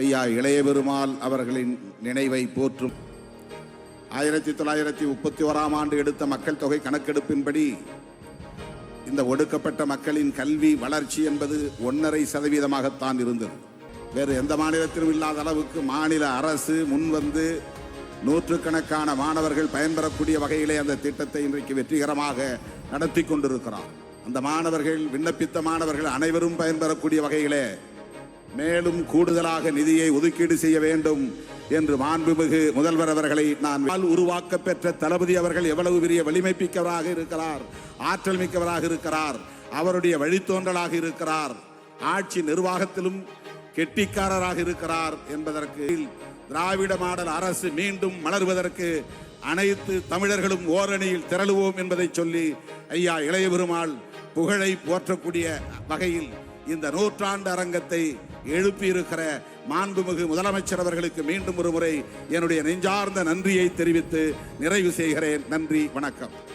ஐயா இளைய பெருமாள் அவர்களின் நினைவை போற்றும். ஆயிரத்தி தொள்ளாயிரத்தி முப்பத்தி ஓராம் ஆண்டு எடுத்த மக்கள் தொகை கணக்கெடுப்பின்படி இந்த ஒடுக்கப்பட்ட மக்களின் கல்வி வளர்ச்சி என்பது ஒன்றரை சதவீதமாகத்தான் இருந்தது. வேறு எந்த மாநிலத்திலும் இல்லாத அளவுக்கு மாநில அரசு முன்வந்து நூற்றுக்கணக்கான மாணவர்கள் பயன்பெறக்கூடிய வகையிலே அந்த திட்டத்தை இன்றைக்கு வெற்றிகரமாக நடத்தி கொண்டிருக்கிறார். அந்த மாணவர்கள் விண்ணப்பித்த மாணவர்கள் அனைவரும் பயன்பெறக்கூடிய வகையிலே மேலும் கூடுதலாக நிதியை ஒதுக்கீடு செய்ய வேண்டும் என்று மாண்புமிகு முதல்வர் அவர்களை நான் உருவாக்க பெற்ற தளபதி அவர்கள் எவ்வளவு பெரிய வலிமை மிக்கவராக இருக்கிறார் ஆற்றல் மிக்கவராக இருக்கிறார் அவருடைய வழித்தோன்றலாக இருக்கிறார் ஆட்சி நிர்வாகத்திலும் கெட்டிக்காரராக இருக்கிறார் என்பதற்கு திராவிட மாடல் அரசு மீண்டும் மலர்வதற்கு அனைத்து தமிழர்களும் ஓரணியில் திரளுவோம் என்பதை சொல்லி ஐயா இளைய பெருமாள் புகழை போற்றக்கூடிய வகையில் இந்த நூற்றாண்டு அரங்கத்தை எழுப்பியிருக்கிற மாண்புமிகு முதலமைச்சர் அவர்களுக்கு மீண்டும் ஒரு முறை என்னுடைய நெஞ்சார்ந்த நன்றியை தெரிவித்து நிறைவு செய்கிறேன். நன்றி வணக்கம்.